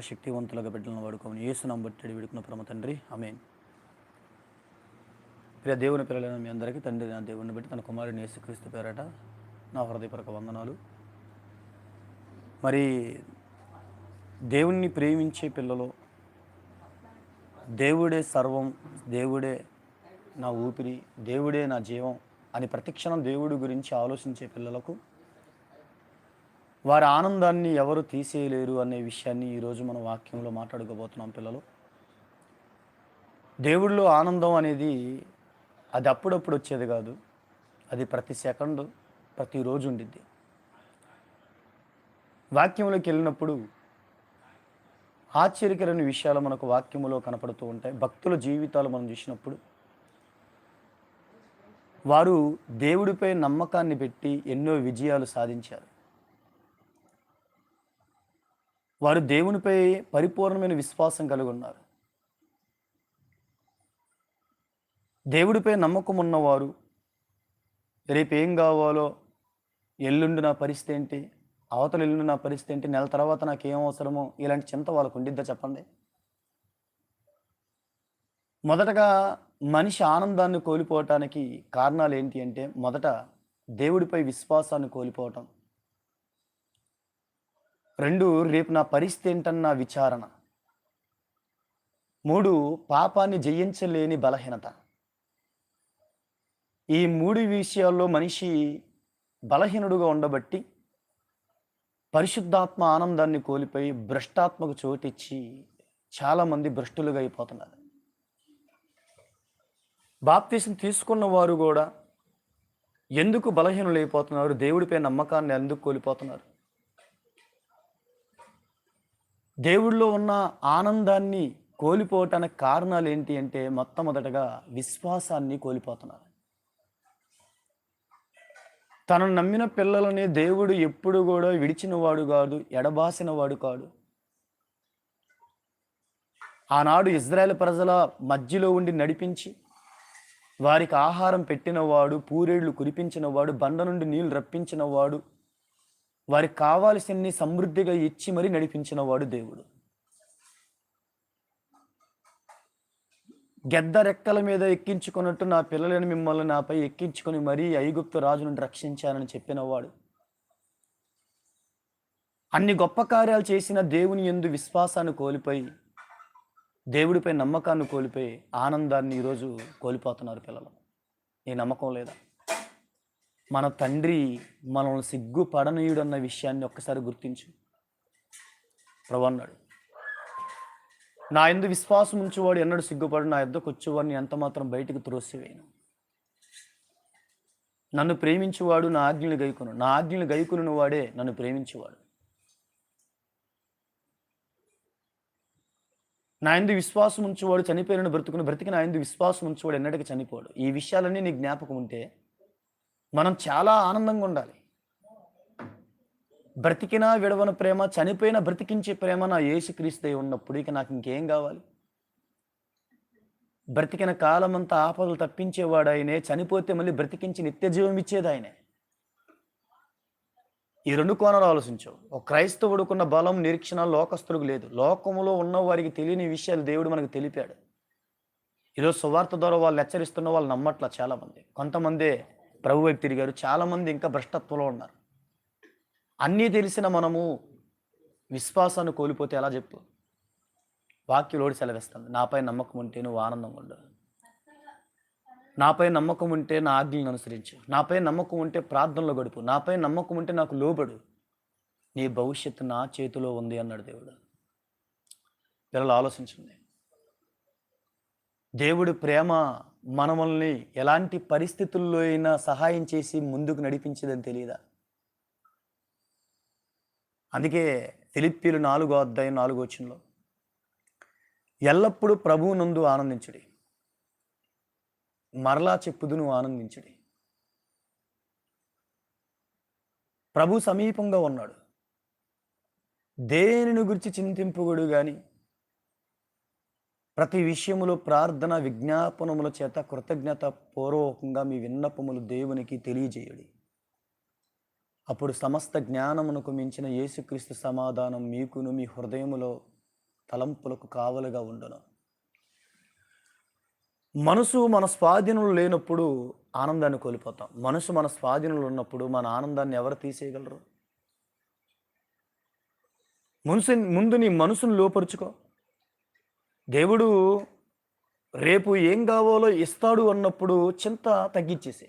శక్తివంతులుగా బిడ్డలను వాడుకోమని ఏసునాం బట్టి విడుకున్న పరమ తండ్రి. అమేన్ ప్రియ దేవుని పిల్లలైన మీ అందరికీ తండ్రి నా దేవుని బట్టి తన కుమారుని యేసుక్రీస్తు పేరట నా హృదయపరక వందనాలు. మరి దేవుణ్ణి ప్రేమించే పిల్లలు దేవుడే సర్వం దేవుడే నా ఊపిరి దేవుడే నా జీవం అని ప్రతిక్షణం దేవుడి గురించి ఆలోచించే పిల్లలకు వారి ఆనందాన్ని ఎవరు తీసేయలేరు అనే విషయాన్ని ఈరోజు మన వాక్యంలో మాట్లాడుకోబోతున్నాం పిల్లలు. దేవుడిలో ఆనందం అనేది అది అప్పుడప్పుడు వచ్చేది కాదు. అది ప్రతి సెకండ్ ప్రతిరోజు ఉండిద్ది. వాక్యంలోకి వెళ్ళినప్పుడు ఆశ్చర్యకరమైన విషయాలు మనకు వాక్యములో కనపడుతూ ఉంటాయి. భక్తుల జీవితాలు మనం చూసినప్పుడు వారు దేవుడిపై నమ్మకాన్ని పెట్టి ఎన్నో విజయాలు సాధించారు. వారు దేవునిపై పరిపూర్ణమైన విశ్వాసం కలిగి ఉన్నారు దేవుడిపై నమ్మకం ఉన్నవారు రేపు ఏం కావాలో ఎల్లుండి నా పరిస్థితి ఏంటి? అవతల ఎల్లుండి నా పరిస్థితి ఏంటి? నెల తర్వాత నాకు ఏం అవసరమో? ఇలాంటి చింత వాళ్ళకు ఉండిద్దా చెప్పండి. మొదటగా మనిషి ఆనందాన్ని కోల్పోవటానికి కారణాలు ఏంటి అంటే మొదట దేవుడిపై విశ్వాసాన్ని కోల్పోవటం. రెండు రేపు నా పరిస్థితి ఏంటన్న విచారణ. మూడు పాపాన్ని జయించలేని బలహీనత. ఈ మూడు విషయాల్లో మనిషి బలహీనుడుగా ఉండబట్టి పరిశుద్ధాత్మ ఆనందాన్ని కోల్పోయి భ్రష్టాత్మకు చోటిచ్చి చాలామంది భ్రష్టులుగా అయిపోతున్నారు. బాప్తీసం తీసుకున్న వారు కూడా ఎందుకు బలహీనులు అయిపోతున్నారు దేవుడిపై నమ్మకాన్ని ఎందుకు కోల్పోతున్నారు? దేవుడిలో ఉన్న ఆనందాన్ని కోల్పోవటానికి కారణాలు ఏంటి అంటే మొట్టమొదటగా విశ్వాసాన్ని కోల్పోతున్నారు. తను నమ్మిన పిల్లలని దేవుడు ఎప్పుడు కూడా విడిచిన వాడు కాదు ఎడబాసిన వాడు కాడు. ఆనాడు ఇజ్రాయెల్ ప్రజల మధ్యలో ఉండి నడిపించి వారికి ఆహారం పెట్టినవాడు పూరేళ్ళు కురిపించినవాడు బండ నుండి నీళ్ళు రప్పించినవాడు వారికి కావాల్సినన్ని సమృద్ధిగా ఇచ్చి మరీ నడిపించినవాడు దేవుడు. గెద్ద రెక్కల మీద ఎక్కించుకున్నట్టు నా పిల్లలను మిమ్మల్ని నాపై ఎక్కించుకొని మరీ ఐగుప్తు రాజును రక్షించానని చెప్పినవాడు. అన్ని గొప్ప కార్యాలు చేసిన దేవుని ఎందు విశ్వాసాన్ని కోల్పోయి దేవుడిపై నమ్మకాన్ని కోల్పోయి ఆనందాన్ని ఈరోజు కోల్పోతున్నారు పిల్లలు. ఈ నమ్మకం లేదా? మన తండ్రి మనల్ని సిగ్గుపడనీయుడు అన్న విషయాన్ని ఒక్కసారి గుర్తించు. ప్రభు అన్నాడు. నా ఎందు విశ్వాసం ఉంచువాడు ఎన్నడు సిగ్గుపడు నా ఎద్దకు వచ్చేవాడిని ఎంత మాత్రం బయటకు త్రోసివేయను. నన్ను ప్రేమించేవాడు నా ఆజ్ఞలు గైకును నా ఆజ్ఞలు గైకును వాడే నన్ను ప్రేమించేవాడు. నా ఎందు విశ్వాసం ఉంచేవాడు చనిపోయిన బ్రతుకుని బ్రతికి నా ఎందు విశ్వాసం ఉంచేవాడు ఎన్నటికి చనిపోడు. ఈ విషయాలన్నీ నీ జ్ఞాపకం ఉంటే మనం చాలా ఆనందంగా ఉండాలి. బ్రతికినా విడవన ప్రేమ చనిపోయిన బ్రతికించే ప్రేమ నా యేసుక్రీస్తే ఉన్నప్పుడు ఇక నాకు ఇంకేం కావాలి? బ్రతికిన కాలమంతా ఆపదలు తప్పించేవాడు ఆయనే చనిపోతే మళ్ళీ బ్రతికించి నిత్య జీవం ఇచ్చేది ఆయనే. ఈ రెండు కోణాలు ఆలోచించు ఒక క్రైస్తవుడుకున్న బలం నిరీక్షణ లోకస్తులకు లేదు. లోకములో ఉన్న వారికి తెలియని విషయాలు దేవుడు మనకు తెలిపాడు. ఈరోజు సువార్త ద్వారా వాళ్ళు హెచ్చరిస్తున్న వాళ్ళు నమ్మట్ల చాలామంది. కొంతమందే ప్రభు వైపు తిరిగారు. చాలామంది ఇంకా భ్రష్టత్వంలో ఉన్నారు. అన్నీ తెలిసిన మనము విశ్వాసాన్ని కోల్పోతే ఎలా చెప్పు? వాక్యలోడి సెలవిస్తుంది. నాపై నమ్మకం ఉంటే నువ్వు ఆనందంగా ఉండు నాపై నమ్మకం ఉంటే నా ఆజ్ఞలను అనుసరించు. నాపై నమ్మకం ఉంటే ప్రార్థనలో గడుపు. నాపై నమ్మకం ఉంటే నాకు లోబడు. నీ భవిష్యత్తు నా చేతిలో ఉంది అన్నాడు దేవుడు. పిల్లలు ఆలోచించండి. దేవుడి ప్రేమ మనమల్ని ఎలాంటి పరిస్థితుల్లో అయినా సహాయం చేసి ముందుకు నడిపించదని తెలియదా అందుకే ఫిలిప్పీలు నాలుగో అధ్యాయం నాలుగో వచ్చినలో ఎల్లప్పుడూ ప్రభువు నందు ఆనందించుడి. మరలా చెప్పుదును ఆనందించుడి. ప్రభు సమీపంగా ఉన్నాడు. దేనిని గురించి చింతింపుగుడు కానీ ప్రతి విషయములో ప్రార్థన విజ్ఞాపనముల చేత కృతజ్ఞత పూర్వకంగా మీ విన్నపములు దేవునికి తెలియజేయడి. అప్పుడు సమస్త జ్ఞానమునకు మించిన యేసుక్రీస్తు సమాధానం మీకును మీ హృదయములో తలంపులకు కావలుగా ఉండను. మనసు మన స్వాధీనంలో లేనప్పుడు ఆనందాన్ని కోల్పోతాం. మనసు మన స్వాధీనంలో ఉన్నప్పుడు మన ఆనందాన్ని ఎవరు తీసేయగలరు? మనసు ముందు నీ మనసును లోపరుచుకో. దేవుడు రేపు ఏం కావాలో ఇస్తాడు అన్నప్పుడు చింత తగ్గించేసే.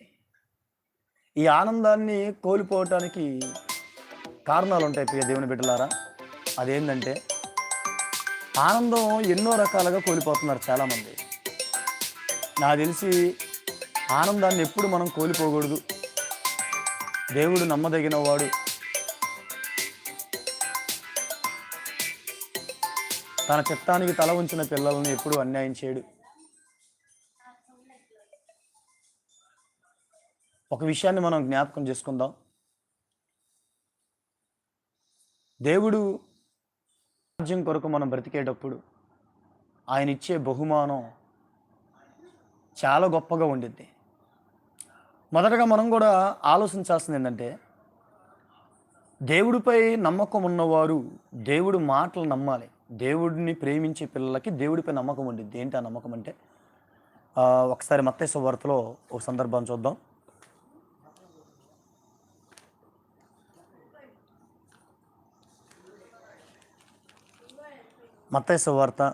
ఈ ఆనందాన్ని కోల్పోవటానికి కారణాలు ఉంటాయి ప్రియ దేవుని బిడ్డలారా. అదేంటంటే ఆనందం ఎన్నో రకాలుగా కోల్పోతున్నారు చాలామంది. నాకు తెలిసి ఆనందాన్ని ఎప్పుడు మనం కోల్పోకూడదు. దేవుడు నమ్మదగిన తన చిత్తానికి తల ఉంచిన పిల్లల్ని ఎప్పుడు అన్యాయం చేయడు. ఒక విషయాన్ని మనం జ్ఞాపకం చేసుకుందాం. దేవుడు రాజ్యం కొరకు మనం బ్రతికేటప్పుడు ఆయన ఇచ్చే బహుమానం చాలా గొప్పగా ఉండిద్ది. మొదటగా మనం కూడా ఆలోచించాల్సింది ఏంటంటే దేవుడిపై నమ్మకం ఉన్నవారు దేవుడు మాటలు నమ్మాలి. దేవుడిని ప్రేమించే పిల్లలకి దేవుడిపై నమ్మకం ఉండిద్ది. ఏంటి ఆ నమ్మకం అంటే? ఒకసారి మత్తేశ్వ వార్తలో ఒక సందర్భం చూద్దాం. మత్తేశ్వ వార్త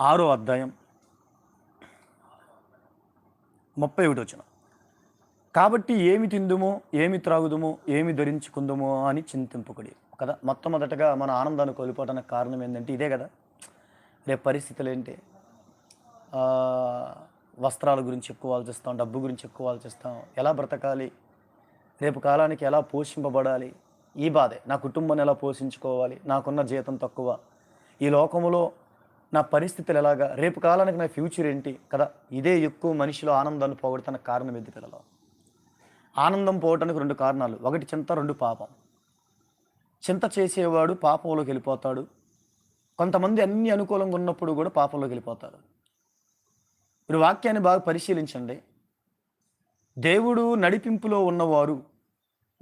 ఆరో అధ్యాయం ముప్పై ఒకటి వచ్చిన. కాబట్టి ఏమి తిందుము ఏమి త్రాగుదుము ఏమి ధరించుకుందుము అని చింతింపుకుడి. కదా? మొట్టమొదటగా మన ఆనందాన్ని కోల్పోవడానికి కారణం ఏంటంటే ఇదే కదా? రేపు పరిస్థితులు ఏంటి? వస్త్రాల గురించి ఎక్కువ ఆలోచిస్తాం డబ్బు గురించి ఎక్కువ ఆలోచిస్తాం ఎలా బ్రతకాలి? రేపు కాలానికి ఎలా పోషింపబడాలి? ఈ బాధే. నా కుటుంబాన్ని ఎలా పోషించుకోవాలి? నాకున్న జీతం తక్కువ. ఈ లోకంలో నా పరిస్థితులు ఎలాగా? రేపు కాలానికి నా ఫ్యూచర్ ఏంటి? కదా? ఇదే ఎక్కువ మనిషిలో ఆనందాన్ని పోగొడుతున్న కారణం ఎద్దు పిల్లలు? ఆనందం పోవడానికి రెండు కారణాలు. ఒకటి చింత రెండు పాపం. చింత చేసేవాడు పాపంలోకి వెళ్ళిపోతాడు. కొంతమంది అన్ని అనుకూలంగా ఉన్నప్పుడు కూడా పాపంలోకి వెళ్ళిపోతారు. మీరు వాక్యాన్ని బాగా పరిశీలించండి. దేవుడు నడిపింపులో ఉన్నవారు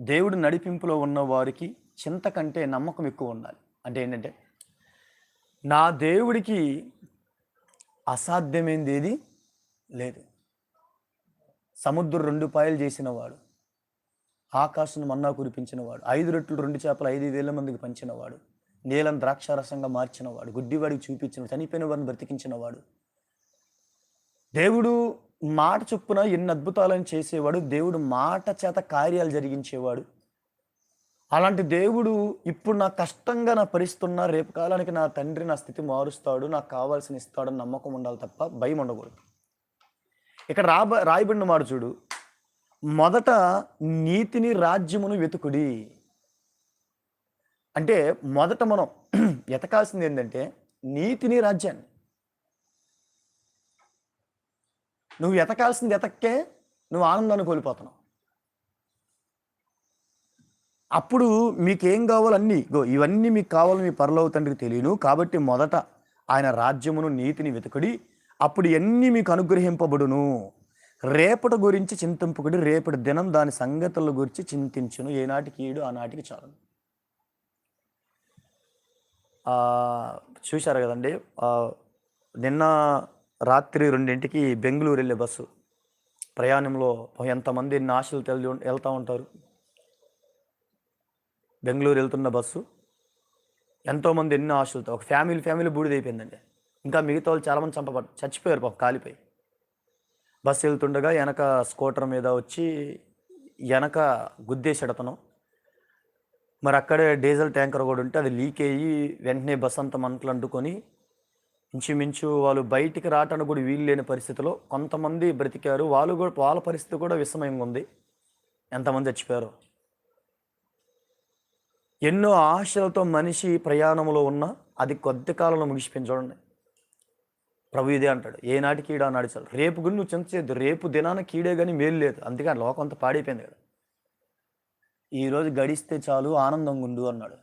దేవుడు నడిపింపులో ఉన్నవారికి చింత కంటే నమ్మకం ఎక్కువ ఉండాలి. అంటే ఏంటంటే నా దేవుడికి అసాధ్యమైంది ఏది? లేదు. సముద్రం రెండు పాయలు చేసినవాడు ఆకాశం మన్నా కురిపించినవాడు ఐదు రొట్లు రెండు చేపలు ఐదు వేల మందికి పంచినవాడు నీలం ద్రాక్షారసంగా మార్చినవాడు గుడ్డివాడికి చూపించిన చనిపోయిన వారిని బ్రతికించినవాడు. దేవుడు మాట చొప్పున ఎన్ని అద్భుతాలను చేసేవాడు దేవుడు మాట చేత కార్యాలు జరిగించేవాడు. అలాంటి దేవుడు ఇప్పుడు నా కష్టంగా నా పరిస్తున్నా రేపు కాలానికి నా తండ్రి నా స్థితి మారుస్తాడు నాకు కావాల్సిన ఇస్తాడని నమ్మకం ఉండాలి తప్ప భయం ఉండకూడదు. ఇక్కడ రాబ రాయబడిన మాట చూడు. మొదట నీతిని రాజ్యమును వెతుకుడి. అంటే మొదట మనం ఎతకాల్సింది ఏంటంటే నీతిని రాజ్యాన్ని. నువ్వు ఎతకాల్సింది ఎతక్కే నువ్వు ఆనందాన్ని కోల్పోతున్నావు. అప్పుడు మీకేం కావాలన్నీ గో ఇవన్నీ మీకు కావాలని మీ పరలోక తండ్రికి తెలియను. కాబట్టి మొదట ఆయన రాజ్యమును నీతిని వెతుకుడి. అప్పుడు ఎన్ని మీకు అనుగ్రహింపబడును? రేపటి గురించి చింతింపుకుడి రేపటి దినం దాని సంగతుల గురించి చింతించును. ఏనాటికి ఈడు ఆనాటికి చాలు చూశారు కదండి? నిన్న రాత్రి రెండింటికి బెంగళూరు వెళ్ళే బస్సు. ప్రయాణంలో ఎంతమంది ఎన్ని ఆశలు తెలి వెళ్తూ ఉంటారు. బెంగళూరు వెళ్తున్న బస్సు. ఎంతోమంది ఎన్నో ఆశలతో ఒక ఫ్యామిలీ ఫ్యామిలీ బూడిదైపోయిందండి. ఇంకా మిగతా వాళ్ళు చాలామంది చంపబడ్డ చచ్చిపోయారు పాపం కాలిపోయి. బస్సు వెళ్తుండగా వెనక స్కూటర్ మీద వచ్చి వెనక గుద్దేశాడు అతను. మరి అక్కడే డీజిల్ ట్యాంకర్ కూడా ఉంటే అది లీక్ అయ్యి వెంటనే బస్ అంతా మంటలు అంటుకొని ఇంచుమించు వాళ్ళు బయటికి రావటానికి కూడా వీలు లేని పరిస్థితిలో కొంతమంది బ్రతికారు. వాళ్ళు కూడా వాళ్ళ పరిస్థితి కూడా విషమయంగా ఉంది. ఎంతమంది చచ్చిపోయారు. ఎన్నో ఆశలతో మనిషి ప్రయాణంలో ఉన్నా అది కొద్ది కాలంలో ముగిసిపోయింది చూడండి. ప్రభు ఇదే అంటాడు ఏనాటి కీడ అన్నాడు చాలు రేపు గురి నువ్వు చింతచేయద్దు రేపు దినాన కీడే కానీ మేలు లేదు. అందుకని లోకం అంతా పాడైపోయింది కదా. ఈరోజు గడిస్తే చాలు ఆనందంగా ఉండు అన్నాడు.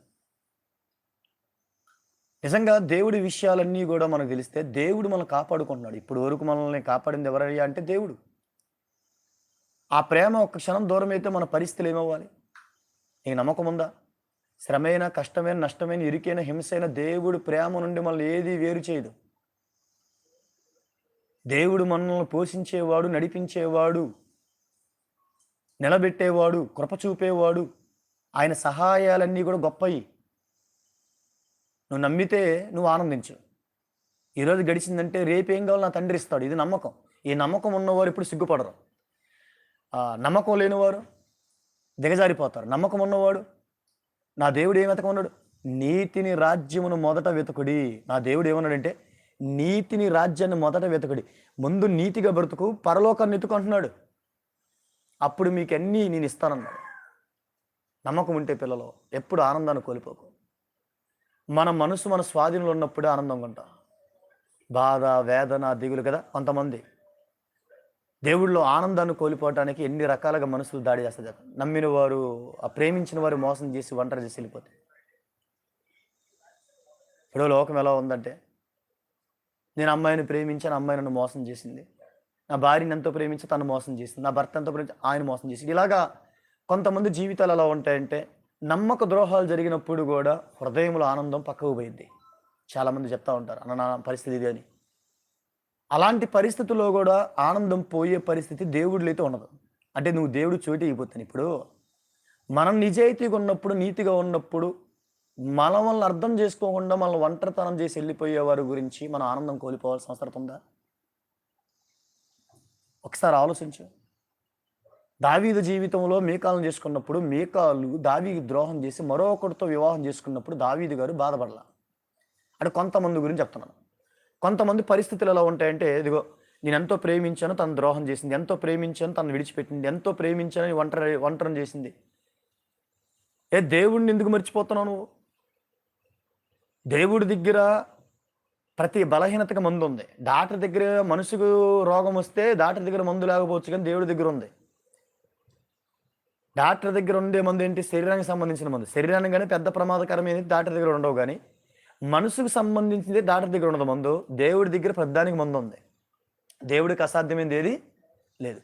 నిజంగా దేవుడి విషయాలన్నీ కూడా మనకు తెలిస్తే దేవుడు మనల్ని కాపాడుకుంటున్నాడు. ఇప్పుడు వరకు మనల్ని కాపాడింది ఎవరయ్యా అంటే దేవుడు. ఆ ప్రేమ ఒక క్షణం దూరం అయితే మన పరిస్థితులు ఏమవ్వాలి? నీకు నమ్మకం ఉందా? శ్రమైన కష్టమైన నష్టమైన ఇరుకైన హింసైన దేవుడు ప్రేమ నుండి మనల్ని ఏది వేరు చేయదు. దేవుడు మనల్ని పోషించేవాడు నడిపించేవాడు నిలబెట్టేవాడు కృప చూపేవాడు ఆయన సహాయాలన్నీ కూడా గొప్పవి నువ్వు నమ్మితే నువ్వు ఆనందించు. ఈరోజు గడిచిందంటే రేపేం కావాలి నా తండ్రి ఇస్తాడు. ఇది నమ్మకం. ఈ నమ్మకం ఉన్నవారు ఇప్పుడు సిగ్గుపడరు. నమ్మకం లేనివారు దిగజారిపోతారు. నమ్మకం ఉన్నవాడు నా దేవుడు ఏం వెతకమన్నాడు? నీతిని రాజ్యమును మొదట వెతుకుడి. నా దేవుడు ఏమన్నాడంటే నీతిని రాజ్యాన్ని మొదట వెతుకుడి. ముందు నీతిగా బ్రతుకు పరలోకాన్ని ఎత్తుకుంటున్నాడు అప్పుడు మీకు అన్నీ నేను ఇస్తానన్నాడు. నమ్మకం ఉంటే పిల్లలు ఎప్పుడు ఆనందాన్ని కోల్పోకు. మన మనసు మన స్వాధీనంలో ఉన్నప్పుడే ఆనందంగా ఉంటాం. బాధ వేదన దిగులు కదా కొంతమంది. దేవుళ్ళు ఆనందాన్ని కోల్పోవటానికి ఎన్ని రకాలుగా మనసులు దాడి చేస్తుంది నమ్మిన వారు ఆ ప్రేమించిన వారు మోసం చేసి ఒంటరి చేసి వెళ్ళిపోతాయి ఇప్పుడు లోకం ఎలా ఉందంటే నేను అమ్మాయిని ప్రేమించాను అమ్మాయి నన్ను మోసం చేసింది. నా భార్యని ఎంతో ప్రేమించి తను మోసం చేసింది. నా భర్త ఎంతో ప్రేమించి ఆయన మోసం చేసింది. ఇలాగా కొంతమంది జీవితాలు ఎలా ఉంటాయంటే నమ్మక ద్రోహాలు జరిగినప్పుడు కూడా హృదయంలో ఆనందం పక్కకు పోయింది. చాలామంది చెప్తా ఉంటారు అన్న నా పరిస్థితి ఇది అని. అలాంటి పరిస్థితుల్లో కూడా ఆనందం పోయే పరిస్థితి దేవుడిలో అయితే ఉండదు. అంటే నువ్వు దేవుడు చోటు అయిపోతాను ఇప్పుడు. మనం నిజాయితీగా ఉన్నప్పుడు నీతిగా ఉన్నప్పుడు మన వాళ్ళని అర్థం చేసుకోకుండా మనల్ని ఒంటరితనం చేసి వెళ్ళిపోయే వారి గురించి మనం ఆనందం కోల్పోవాల్సిన అవసరం ఉందా? ఒకసారి ఆలోచించు. దావీదు జీవితంలో మేకాలను చేసుకున్నప్పుడు మేకాలు దావీకి ద్రోహం చేసి మరొకరితో వివాహం చేసుకున్నప్పుడు దావీదు గారు బాధపడాల. అంటే కొంతమంది గురించి చెప్తున్నాను. కొంతమంది పరిస్థితులు ఎలా ఉంటాయంటే ఇదిగో నేను ఎంతో ప్రేమించాను తను ద్రోహం చేసింది. ఎంతో ప్రేమించాను తను విడిచిపెట్టింది. ఎంతో ప్రేమించాను ఒంటరి ఒంటరం చేసింది. ఏ దేవుణ్ణి ఎందుకు మర్చిపోతున్నావు నువ్వు? దేవుడి దగ్గర ప్రతి బలహీనతకు మందు ఉంది. డాక్టర్ దగ్గర మనుషుకు రోగం వస్తే డాక్టర్ దగ్గర మందు లేకపోవచ్చు కానీ దేవుడి దగ్గర ఉంది. డాక్టర్ దగ్గర ఉండే మందు ఏంటి? శరీరానికి సంబంధించిన మందు. శరీరానికి కానీ పెద్ద ప్రమాదకరమైనది డాక్టర్ దగ్గర ఉండవు కానీ మనసుకు సంబంధించింది డాక్టర్ దగ్గర ఉండదు మందు. దేవుడి దగ్గర ప్రధానికి మందు ఉంది. దేవుడికి అసాధ్యమైనది ఏది? లేదు.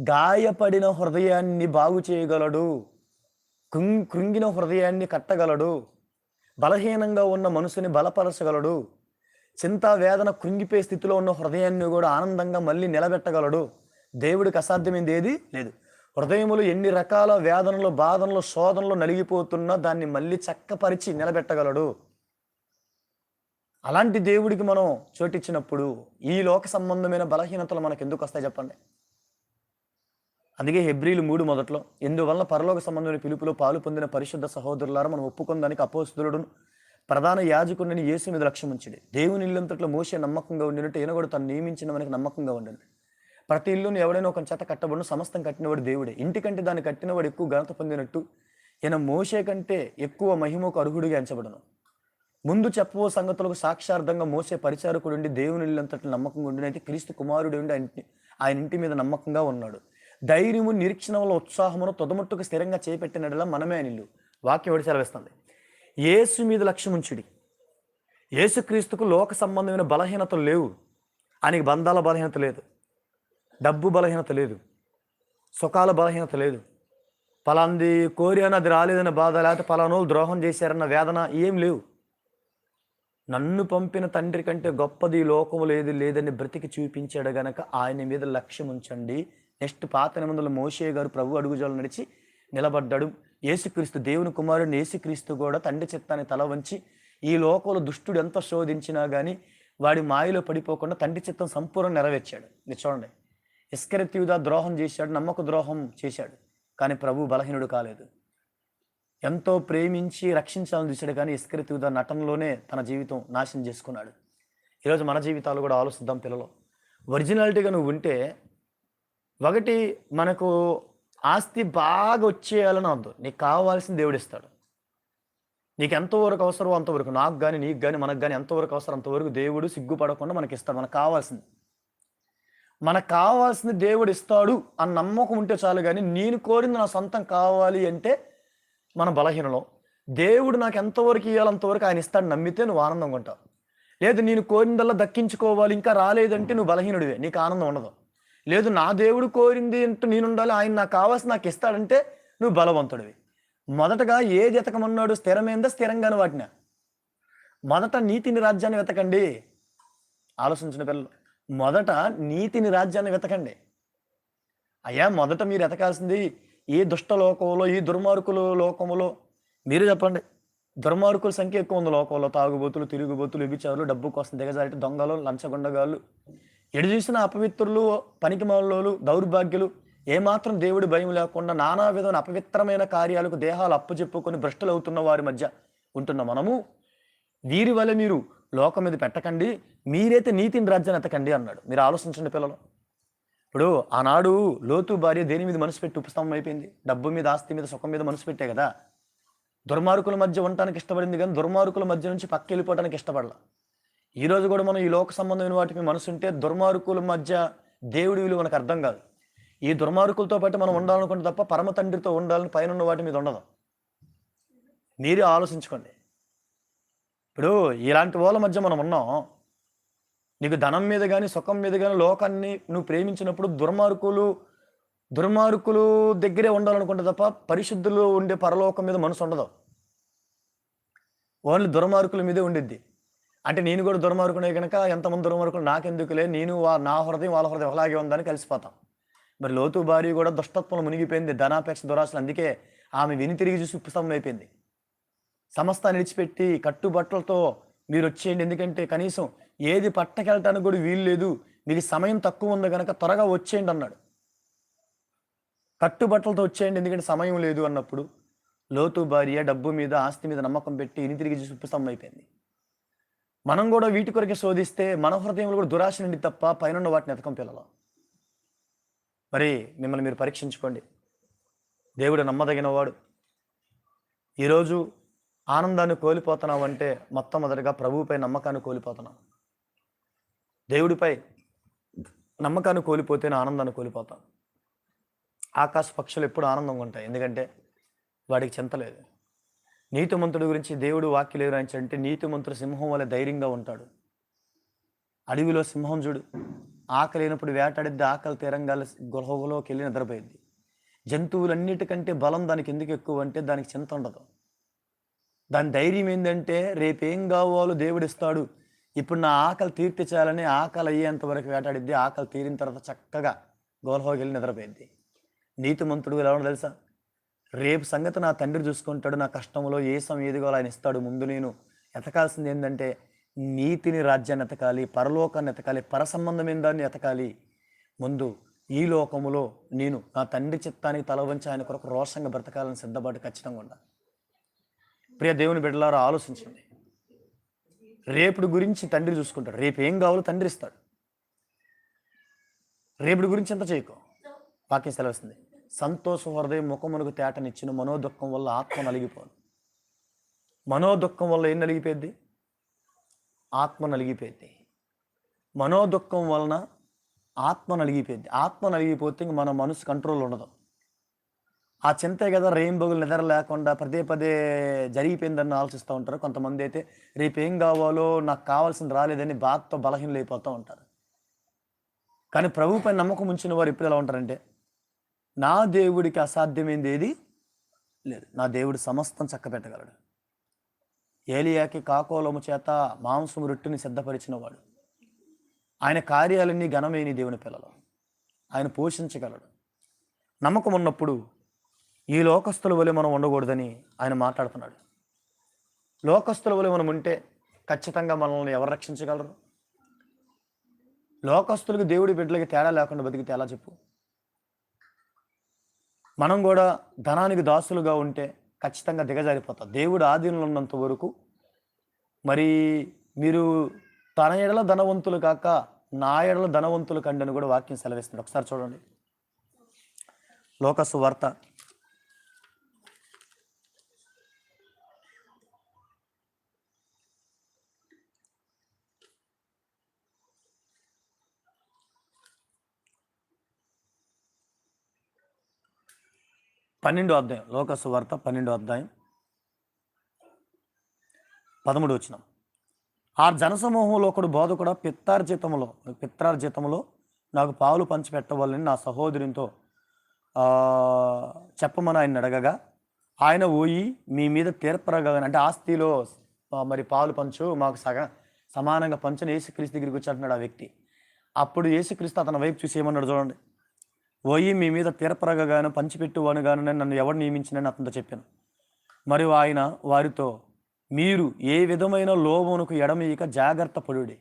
గాయపడిన హృదయాన్ని బాగు చేయగలడు. కృంగ్ కృంగిన హృదయాన్ని కట్టగలడు. బలహీనంగా ఉన్న మనసుని బలపరచగలడు. చింత వేదన కృంగిపోయే స్థితిలో ఉన్న హృదయాన్ని కూడా ఆనందంగా మళ్ళీ నిలబెట్టగలడు. దేవుడికి అసాధ్యమైంది ఏది లేదు. హృదయములు ఎన్ని రకాల వేదనలు బాధనలు శోధనలు నలిగిపోతున్నా దాన్ని మళ్ళీ చక్కపరిచి నిలబెట్టగలడు. అలాంటి దేవుడికి మనం చోటిచ్చినప్పుడు ఈ లోక సంబంధమైన బలహీనతలు మనకు ఎందుకు వస్తాయి చెప్పండి? అందుకే హెబ్రిలు మూడు మొదట్లో ఎందువల్ల పరలోక సంబంధమైన పిలుపులో పాలు పొందిన పరిశుద్ధ సహోదరులారా మనం ఒప్పుకుందానికి అపోస్తులుడును? ప్రధాన యాజకుడిని యేసు మీద లక్ష్యం ఉంచడి దేవుని ఇల్లంతట్లో మోసే నమ్మకంగా ఉండినట్టు ఈయన కూడా తను నియమించిన మనకి నమ్మకంగా ఉండండి. ప్రతి ఇల్లును ఎవడైనా ఒక చేత కట్టబడిన సమస్తం కట్టినవాడు దేవుడే. ఇంటికంటే దాన్ని కట్టినవాడు ఎక్కువ ఘనత పొందినట్టు ఈయన మోసే కంటే ఎక్కువ మహిమకు అర్హుడిగా ఎంచబడను. ముందు చెప్పబో సంగతులకు సాక్షార్థంగా మోసే పరిచారకుడు ఉండి దేవుని ఇల్లంతటి నమ్మకంగా ఉండినైతే క్రీస్తు కుమారుడు ఉండి ఆయన ఆయన ఇంటి మీద నమ్మకంగా ఉన్నాడు. ధైర్యము నిరీక్షణ వల్ల ఉత్సాహమును తొదముట్టుకు స్థిరంగా చేపెట్టినట్లా మనమే ఆయన వాక్యం ఒకటి సెలవిస్తుంది యేసు మీద లక్ష్యం ఉంచుడి. యేసుక్రీస్తుకు లోక సంబంధమైన బలహీనతలు లేవు. ఆయనకి బంధాల బలహీనత లేదు. డబ్బు బలహీనత లేదు. సుఖాల బలహీనత లేదు. పలాంది కోరి అది రాలేదన్న బాధ లేకపోతే పలానోళ్ళు ద్రోహం చేశారన్న వేదన ఏం లేవు. నన్ను పంపిన తండ్రి కంటే గొప్పది లోకము లేదు లేదని బ్రతికి చూపించాడు గనక ఆయన మీద లక్ష్యం ఉంచండి. నెక్స్ట్ పాత నిబంధనలు మోషే గారు ప్రభు అడుగుజాలు నడిచి నిలబడ్డాడు. యేసుక్రీస్తు దేవుని కుమారుడు యేసుక్రీస్తు కూడా తండ్రి చిత్తాన్ని తల వంచి ఈ లోకంలో దుష్టుడు ఎంత శోధించినా కానీ వాడి మాయలో పడిపోకుండా తండ్రి చిత్తం సంపూర్ణ నెరవేర్చాడు. ఇది చూడండి. ఇస్కరెత్యుదా ద్రోహం చేశాడు నమ్మక ద్రోహం చేశాడు. కానీ ప్రభు బలహీనుడు కాలేదు. ఎంతో ప్రేమించి రక్షించాలని చూశాడు కానీ ఇస్కరితుద నటనలోనే తన జీవితం నాశనం చేసుకున్నాడు. ఈరోజు మన జీవితాలు కూడా ఆలోచిద్దాం పిల్లలు. ఒరిజినాలిటీగా నువ్వు ఉంటే ఒకటి మనకు ఆస్తి బాగా వచ్చేయాలని వద్దు నీకు కావాల్సిన దేవుడు ఇస్తాడు. నీకు ఎంతవరకు అవసరమో అంతవరకు నాకు కానీ నీకు కానీ మనకు కానీ ఎంతవరకు అవసరం అంతవరకు దేవుడు సిగ్గుపడకుండా మనకి ఇస్తాడు. మనకు కావాల్సింది. మనకు కావాల్సింది దేవుడు ఇస్తాడు అని నమ్మకం ఉంటే చాలు కానీ నేను కోరింది నా సొంతం కావాలి అంటే మన బలహీనలో. దేవుడు నాకు ఎంతవరకు ఇవ్వాలంతవరకు ఆయన ఇస్తాడు నమ్మితే నువ్వు ఆనందంగా ఉంటావు. లేదు నేను కోరిందల్లా దక్కించుకోవాలి ఇంకా రాలేదంటే నువ్వు బలహీనుడివే. నీకు ఆనందం ఉండదు. లేదు నా దేవుడు కోరింది అంటూ నేను ఉండాలి ఆయన నాకు కావాల్సి నాకు ఇస్తాడంటే నువ్వు బలవంతుడివి. మొదటగా ఏది ఎతకమన్నాడు స్థిరమైందా స్థిరంగాను వాటిన మొదట నీతిని రాజ్యాన్ని వెతకండి. ఆలోచించిన పిల్లలు మొదట నీతిని రాజ్యాన్ని వెతకండి. అయ్యా మొదట మీరు ఎతకాల్సింది ఈ దుష్ట లోకంలో ఈ దుర్మార్గుల లోకములో? మీరు చెప్పండి. దుర్మార్గుల సంఖ్య ఎక్కువ ఉంది లోకంలో. తాగుబోతులు తిరుగుబోతులు విభిచారులు డబ్బు కోసం దిగజారి దొంగలు లంచగొండగాళ్ళు. ఎడు చూసిన అపవిత్రులు పనికిమాలోలు దౌర్భాగ్యులు ఏమాత్రం దేవుడి భయం లేకుండా నానా విధమైన అపవిత్రమైన కార్యాలకు దేహాలు అప్పచెప్పుకొని భ్రష్టులు అవుతున్న వారి మధ్య ఉంటున్న మనము వీరి వల్ల మీరు లోకం మీద పెట్టకండి మీరైతే నీతిని రాజ్యాన్ని ఎత్తకండి అన్నాడు. మీరు ఆలోచించండి పిల్లలు. ఇప్పుడు ఆనాడు లోతు భార్య దేని మీద మనసు పెట్టి ఉపస్తంభం అయిపోయింది? డబ్బు మీద ఆస్తి మీద సుఖం మీద మనసు పెట్టే కదా. దుర్మార్గుల మధ్య ఉండటానికి ఇష్టపడింది కానీ దుర్మార్గుల మధ్య నుంచి పక్క వెళ్ళిపోవడానికి ఇష్టపడలా. ఈరోజు కూడా మనం ఈ లోక సంబంధమైన వాటి మీద మనసు ఉంటే దుర్మార్గుల మధ్య దేవుడి విలువ మనకు అర్థం కాదు. ఈ దుర్మార్గులతో పాటు మనం ఉండాలనుకుంటే తప్ప పరమ తండ్రితో ఉండాలని పైన ఉన్న వాటి మీద ఉండదు. మీరే ఆలోచించుకోండి. ఇప్పుడు ఇలాంటి వాళ్ళ మధ్య మనం ఉన్నాం. నీకు ధనం మీద కానీ సుఖం మీద కానీ లోకాన్ని నువ్వు ప్రేమించినప్పుడు దుర్మార్గులు దుర్మార్గులు దగ్గరే ఉండాలనుకుంటే తప్ప పరిశుద్ధులు ఉండే పరలోకం మీద మనసు ఉండదు. ఓన్లీ దుర్మార్గుల మీదే ఉండిద్ది. అంటే నేను కూడా దుర్మార్గునే కనుక ఎంతమంది దుర్మార్గులు నాకెందుకులే? నేను వా- నా హృదయం వాళ్ళ హృదయం అలాగే ఉందని కలిసిపోతాం. మరి లోతు భార్య కూడా దుష్టత్వంలో మునిగిపోయింది ధనాపేక్ష దురాశలు. అందుకే ఆమె విని తిరిగి చూసి ఉపస్తంభం అయిపోయింది. సమస్తాన్ని విడిచిపెట్టి కట్టుబట్టలతో మీరు వచ్చేయండి. ఎందుకంటే కనీసం ఏది పట్టకెళ్ళటానికి కూడా వీలు లేదు. మీకు సమయం తక్కువ ఉంది కనుక త్వరగా వచ్చేయండి అన్నాడు. కట్టుబట్టలతో వచ్చేయండి ఎందుకంటే సమయం లేదు అన్నప్పుడు లోతు భార్య డబ్బు మీద ఆస్తి మీద నమ్మకం పెట్టి ఇని తిరిగి చూసి ఉపస్తంభం అయిపోయింది. మనం కూడా వీటి కొరకే శోధిస్తే మన హృదయంలో కూడా దురాశ నుండి తప్ప పైన వాటిని ఎతకం పిల్లలు. మరి మిమ్మల్ని మీరు పరీక్షించుకోండి. దేవుడు నమ్మదగినవాడు. ఈరోజు ఆనందాన్ని కోల్పోతున్నావు అంటే మొట్టమొదటిగా ప్రభువుపై నమ్మకాన్ని కోల్పోతున్నాం దేవుడిపై నమ్మకాన్ని కోల్పోతేనే ఆనందాన్ని కోల్పోతాం ఆకాశ పక్షులు ఎప్పుడు ఆనందంగా ఉంటాయి. ఎందుకంటే వాడికి చింత లేదు. నీతిమంతుడి గురించి దేవుడు వాక్యలు అంటే నీతిమంతుడు సింహం వల్ల ధైర్యంగా ఉంటాడు. అడవిలో సింహం చూడు. ఆకలి అయినప్పుడు వేటాడిద్ది ఆకలి తీరంగా గృహలోకి వెళ్ళి నిద్రపోయింది జంతువులన్నిటికంటే బలం దానికి ఎందుకు ఎక్కువ అంటే దానికి చింత ఉండదు. దాని ధైర్యం ఏంటంటే రేపేం కావాలో దేవుడు ఇస్తాడు. ఇప్పుడు నా ఆకలి తీర్తి చేయాలని ఆకలి అయ్యేంత వరకు వేటాడిద్ది ఆకలి తీరిన తర్వాత చక్కగా గోల్హోకి వెళ్ళి నిద్రపోయింది నీతిమంతుడు ఎలా ఉండదు తెలుసా? రేపు సంగతి నా తండ్రి చూసుకుంటాడు నా కష్టంలో ఏ సమయం ఏదిగో ఆయన ఇస్తాడు. ముందు నేను ఎతకాల్సింది ఏంటంటే నీతిని రాజ్యాన్ని ఎతకాలి పరలోకాన్ని ఎతకాలి పర సంబంధమైన దాన్ని ఎతకాలి. ముందు ఈ లోకములో నేను నా తండ్రి చిత్తానికి తల వంచి ఆయన కొరకు రోషంగా బ్రతకాలని సిద్ధపాటు ఖచ్చితంగా ఉండాలి. ప్రియ దేవుని బిడ్డలారా ఆలోచించండి. రేపుడు గురించి తండ్రి చూసుకుంటాడు. రేపు ఏం కావాలో తండ్రి ఇస్తాడు. రేపుడు గురించి ఎంత చేయకో? వాక్యం సెలవుస్తుంది. సంతోష హృదయం ముఖమునకు తేటనిచ్చిన మనోదుఖం వల్ల ఆత్మ నలిగిపోదు. మనోదుఖం వల్ల ఏం నలిగిపోయింది ఆత్మ నలిగిపోయింది మనోదుఖం వలన ఆత్మ నలిగిపోయింది ఆత్మ నలిగిపోతే ఇంక మన మనసు కంట్రోల్ ఉండదు. ఆ చింతే కదా రెయిన్బోగులు నిద్ర లేకుండా పదే పదే జరిగిపోయిందని ఆలోచిస్తూ ఉంటారు. కొంతమంది అయితే రేపు ఏం కావాలో నాకు కావాల్సింది రాలేదని బాధతో బలహీనలు అయిపోతూ ఉంటారు. కానీ ప్రభుపై నమ్మకం ఉంచిన వారు ఎప్పుడు ఎలా ఉంటారంటే నా దేవుడికి అసాధ్యమైంది ఏది? లేదు. నా దేవుడు సమస్తం చక్కబెట్టగలడు. ఏలియాకి కాకోలము చేత మాంసము రొట్టుని సిద్ధపరిచినవాడు. ఆయన కార్యాలన్నీ ఘనమైన దేవుని పిల్లలు. ఆయన పోషించగలడు. నమ్మకం ఉన్నప్పుడు ఈ లోకస్తుల వలె మనం ఉండకూడదని ఆయన మాట్లాడుతున్నాడు. లోకస్తుల వలె మనం ఉంటే ఖచ్చితంగా మనల్ని ఎవరు రక్షించగలరు? లోకస్తులకు దేవుడి బిడ్డలకి తేడా లేకుండా బతికితే ఎలా చెప్పు? మనం కూడా ధనానికి దాసులుగా ఉంటే ఖచ్చితంగా దిగజారిపోతాం. దేవుడు ఆధీనంలో ఉన్నంత వరకు మరి మీరు తన ఎడల ధనవంతులు కాక నా ఎడల ధనవంతులు కండి అని కూడా వాక్యం సెలవిస్తుంది. ఒకసారి చూడండి. లోకసు వార్త పన్నెండో అధ్యాయం. లోకసు వార్త పన్నెండో అధ్యాయం. పదమూడు వచ్చిన ఆ జనసమూహంలో ఒకడు బోధకుడు పిత్తార్జితములో పిత్రార్జితములో నాకు పావులు పంచిపెట్టవాలని నా సహోదరునితో చెప్పమని ఆయన అడగగా ఆయన పోయి మీ మీద తీర్పరగా అంటే ఆస్తిలో మరి పాలు పంచు మాకు సగ సమానంగా పంచని యేసుక్రీస్తు దగ్గరికి వచ్చి అంటున్నాడు ఆ వ్యక్తి. అప్పుడు యేసుక్రీస్తు అతని వైపు చూసి ఏమన్నాడు చూడండి. పోయి మీ మీద తీరపరగగాను పంచిపెట్టువాను గాను నన్ను ఎవరు నియమించినని అతనితో చెప్పాను. మరియు ఆయన వారితో మీరు ఏ విధమైన లోమునకు ఎడమీయక జాగ్రత్త పడుడి.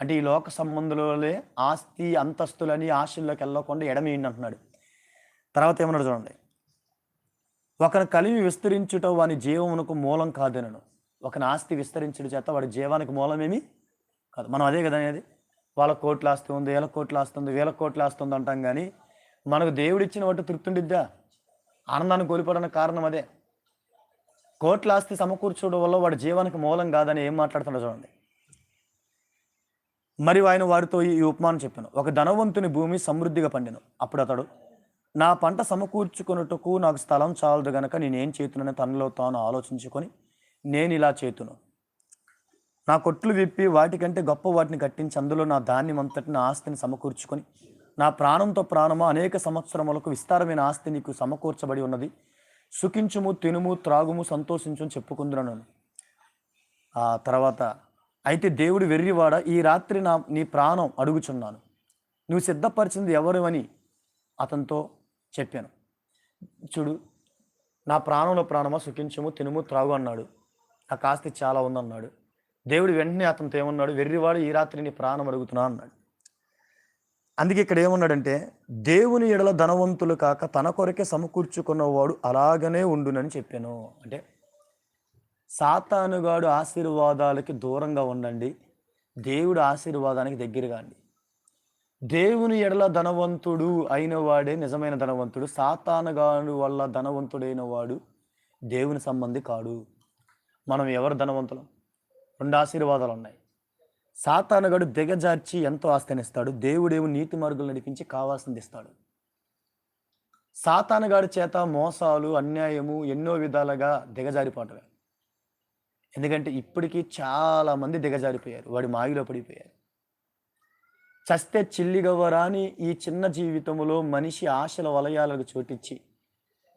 అంటే ఈ లోక సంబంధులే ఆస్తి అంతస్తులని ఆశల్లోకి వెళ్ళకుండా ఎడమేయండి అంటున్నాడు. తర్వాత ఏమన్నాడు చూడండి. ఒకని కలిమి విస్తరించుట వాని జీవమునకు మూలం కాదనను. ఒకని ఆస్తి విస్తరించుట చేత వాడి జీవానికి మూలమేమి కాదు. మనం అదే కదా అనేది. వాళ్ళ కోట్ల ఆస్తి ఉంది వేల కోట్ల ఆస్తి ఉంది వేల కోట్ల ఆస్తి ఉంది అంటాం కానీ మనకు దేవుడు ఇచ్చిన వాటి తృప్తిండిద్దా? ఆనందాన్ని కోల్పోవడానికి కారణం అదే. కోట్ల ఆస్తి సమకూర్చడం వల్ల వాడి జీవానికి మూలం కాదని ఏం మాట్లాడుతున్నాడు చూడండి. మరి ఆయన వారితో ఈ ఉపమానం చెప్పాను. ఒక ధనవంతుని భూమి సమృద్ధిగా పండిను. అప్పుడు అతడు నా పంట సమకూర్చుకొనుటకు నాకు స్థలం చాలదు గనక నేనేం చేతున్నానని తనలో తాను ఆలోచించుకొని నేను ఇలా చేతును. నా కొట్లు విప్పి వాటికంటే గొప్ప వాటిని కట్టించి అందులో నా ధాన్యం అంతటి నా ఆస్తిని సమకూర్చుకొని నా ప్రాణంతో ప్రాణమా అనేక సంవత్సరములకు విస్తారమైన ఆస్తి నీకు సమకూర్చబడి ఉన్నది. సుఖించుము తినుము త్రాగుము సంతోషించు చెప్పుకుందునను. ఆ తర్వాత అయితే దేవుడు వెర్రివాడ ఈ రాత్రి నా నీ ప్రాణం అడుగుచున్నాను. నువ్వు సిద్ధపరిచింది ఎవరు అని అతనితో చెప్పాను. చూడు నా ప్రాణంలో ప్రాణమా సుఖించము తినుము త్రాగు అన్నాడు. ఆ కాస్తి చాలా ఉందన్నాడు. దేవుడు వెంటనే అతనితో ఏమన్నాడు? వెర్రివాడు ఈ రాత్రి నీ ప్రాణం అడుగుతున్నా అన్నాడు. అందుకే ఇక్కడ ఏమన్నాడంటే దేవుని ఎడల ధనవంతులు కాక తన కొరకే సమకూర్చుకున్నవాడు అలాగనే ఉండునని చెప్పాను. అంటే సాతానుగాడు ఆశీర్వాదాలకి దూరంగా ఉండండి దేవుడు ఆశీర్వాదానికి దగ్గరగా అండి. దేవుని ఎడల ధనవంతుడు అయిన వాడే నిజమైన ధనవంతుడు సాతానుగాడు వల్ల ధనవంతుడైన వాడు దేవుని సంబంధి కాడు. మనం ఎవరు ధనవంతులం? రెండు ఆశీర్వాదాలు ఉన్నాయి. సాతానగాడు దిగజార్చి ఎంతో ఆస్థనిస్తాడు దేవుడేమో నీతి మార్గులు నడిపించి కావాల్సింది ఇస్తాడు. సాతానగాడి చేత మోసాలు అన్యాయము ఎన్నో విధాలుగా దిగజారిపోవటమే. ఎందుకంటే ఇప్పటికీ చాలా మంది దిగజారిపోయారు. వాడి మాగిలో పడిపోయారు. చస్తే చిల్లిగవ్వరాని ఈ చిన్న జీవితంలో మనిషి ఆశల వలయాలకు చోటిచ్చి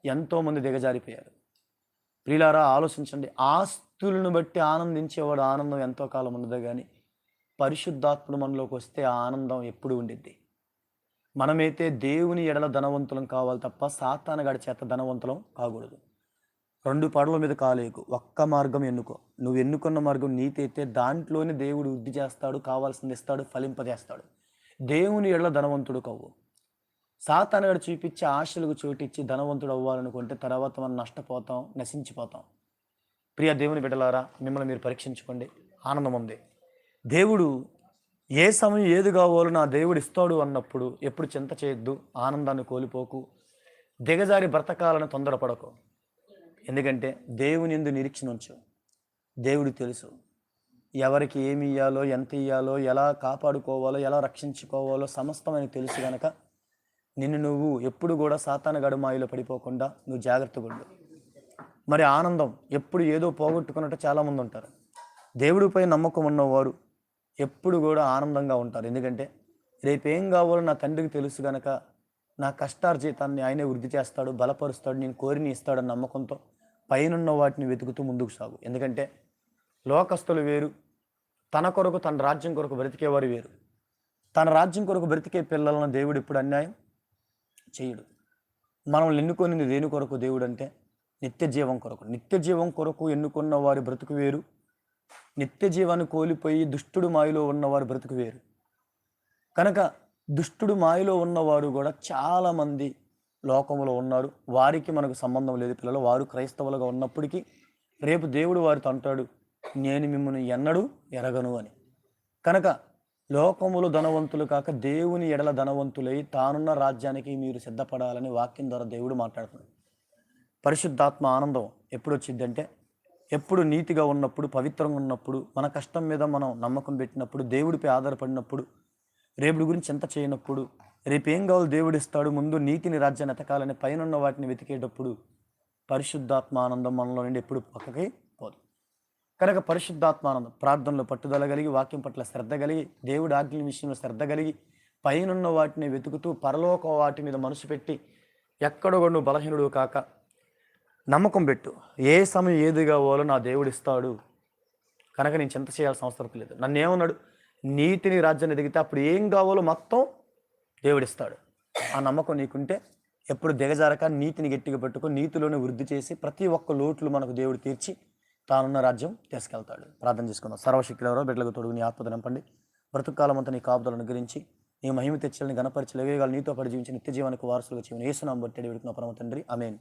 ఎంతోమంది దిగజారిపోయారు. ప్రియులారా ఆలోచించండి. ఆస్తులను బట్టి ఆనందించేవాడు ఆనందం ఎంతో కాలం ఉండదు కానీ పరిశుద్ధాత్ముడు మనలోకి వస్తే ఆ ఆనందం ఎప్పుడు ఉండిద్ది. మనమైతే దేవుని ఎడల ధనవంతులం కావాలి తప్ప సాతానగాడి చేత ధనవంతులం కాకూడదు. రెండు పడల మీద కాలేకు ఒక్క మార్గం ఎన్నుకో. నువ్వు ఎన్నుకున్న మార్గం నీతి అయితే దాంట్లోనే దేవుడు వృద్ధి చేస్తాడు కావాల్సింది ఇస్తాడు ఫలింపజేస్తాడు. దేవుని ఎడల ధనవంతుడు కవ్వు. సాతానగాడు చూపించి ఆశలకు చోటిచ్చి ధనవంతుడు అవ్వాలనుకుంటే తర్వాత మనం నష్టపోతాం నశించిపోతాం. ప్రియ దేవుని బిడ్డలారా మిమ్మల్ని మీరు పరీక్షించుకోండి. ఆనందం ఉంది. దేవుడు ఏ సమయం ఏది కావాలో నా దేవుడు ఇస్తాడు అన్నప్పుడు ఎప్పుడు చింత చేయొద్దు ఆనందాన్ని కోల్పోకు దిగజారి బ్రతకాలని తొందరపడకు. ఎందుకంటే దేవుని ఎందు నిరీక్షణ ఉంచు. దేవుడు తెలుసు ఎవరికి ఏమి ఇయ్యాలో ఎంత ఇయ్యాలో ఎలా కాపాడుకోవాలో ఎలా రక్షించుకోవాలో సమస్తమని తెలుసు గనక నిన్ను నువ్వు ఎప్పుడు కూడా సాతాన గడుమాయిలో పడిపోకుండా నువ్వు జాగ్రత్తగా ఉండు. మరి ఆనందం ఎప్పుడు ఏదో పోగొట్టుకున్నట్టు చాలామంది ఉంటారు. దేవుడిపై నమ్మకం ఉన్నవారు ఎప్పుడు కూడా ఆనందంగా ఉంటారు. ఎందుకంటే రేపేం కావాలో నా తండ్రికి తెలుసు గనక నా కష్టార్జితాన్ని ఆయనే వృద్ధి చేస్తాడు బలపరుస్తాడు నేను కోరిని ఇస్తాడన్న నమ్మకంతో పైనున్న వాటిని వెతుకుతూ ముందుకు సాగు. ఎందుకంటే లోకస్తులు వేరు తన కొరకు తన రాజ్యం కొరకు బ్రతికేవారు వేరు. తన రాజ్యం కొరకు బ్రతికే పిల్లలను దేవుడు ఇప్పుడు అన్యాయం చేయడు. మనం ఎన్నుకొనింది దేని కొరకు? దేవుడు అంటే నిత్య జీవం కొరకు. నిత్య జీవం కొరకు ఎన్నుకున్న వారి బ్రతుకు వేరు నిత్య జీవాన్ని కోల్పోయి దుష్టుడు మాయలో ఉన్నవారు బ్రతుకు వేరు. కనుక దుష్టుడు మాయలో ఉన్నవారు కూడా చాలామంది లోకంలో ఉన్నారు. వారికి మనకు సంబంధం లేదు పిల్లలు. వారు క్రైస్తవులుగా ఉన్నప్పటికీ రేపు దేవుడు వారితో అంటాడు నేను మిమ్మల్ని ఎన్నడూ ఎరగను అని. కనుక లోకములు ధనవంతులు కాక దేవుని ఎడల ధనవంతులై తానున్న రాజ్యానికి మీరు సిద్ధపడాలని వాక్యం ద్వారా దేవుడు మాట్లాడుతున్నాడు. పరిశుద్ధాత్మ ఆనందం ఎప్పుడు వచ్చిందంటే ఎప్పుడు నీతిగా ఉన్నప్పుడు పవిత్రంగా ఉన్నప్పుడు మన కష్టం మీద మనం నమ్మకం పెట్టినప్పుడు దేవుడిపై ఆధారపడినప్పుడు రేపుడి గురించి ఎంత చేయనప్పుడు రేపు ఏం కావాలి దేవుడు ఇస్తాడు ముందు నీతిని రాజ్యాన్ని ఎతకాలని పైన వాటిని వెతికేటప్పుడు పరిశుద్ధాత్మ ఆనందం మనలో నుండి ఎప్పుడు పక్కకి పోదు. కనుక పరిశుద్ధాత్మానందం ప్రార్థనలో పట్టుదల కలిగి వాక్యం పట్ల శ్రద్ధ కలిగి దేవుడి ఆజ్ఞల విషయంలో శ్రద్ధ కలిగి పైనున్న వాటిని వెతుకుతూ పరలోక వాటి మీద మనసు పెట్టి ఎక్కడో నువ్వు బలహీనుడు కాక నమ్మకం పెట్టు. ఏ సమయం ఏది కావాలో నా దేవుడు ఇస్తాడు. కనుక నేను చింత చేయాల్సిన అవసరం లేదు. నన్ను ఏమన్నాడు నీతిని రాజ్యాన్ని ఎదిగితే అప్పుడు ఏం కావాలో మొత్తం దేవుడిస్తాడు ఆ నమ్మకం నీకుంటే ఎప్పుడు దిగజారక నీతిని గట్టిగా పెట్టుకుని నీతిలోనే వృద్ధి చేసి ప్రతి ఒక్క లోట్లు మనకు దేవుడు తీర్చి తానున్న రాజ్యం తీసుకెళ్తాడు. ప్రార్థన చేసుకుందాం. సర్వశక్తిలో బిడ్డలకు తొడుగు నీ ఆత్మత నింపండి. బ్రతుకాలం అంతా నీ కాపుదలను గురించి నీ మహిమ తెచ్చాలని గణపరిచి నీతో పడి జీవించి నిత్య జీవానికి వారసులుగా జీవన ఏసునాం బట్టి వేడుకున్న పరమ తండ్రి. అమేన్